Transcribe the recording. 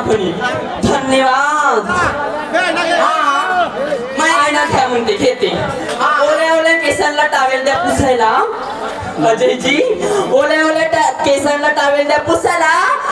म्हणून धन्यवाद. मायना घ्या म्हणते घेते. ओल्या ओल्या केसांना टावेल द्या पुसायला. अजयजी ओल्या ओल्या टा- केसांना टावेल द्या पुसायला.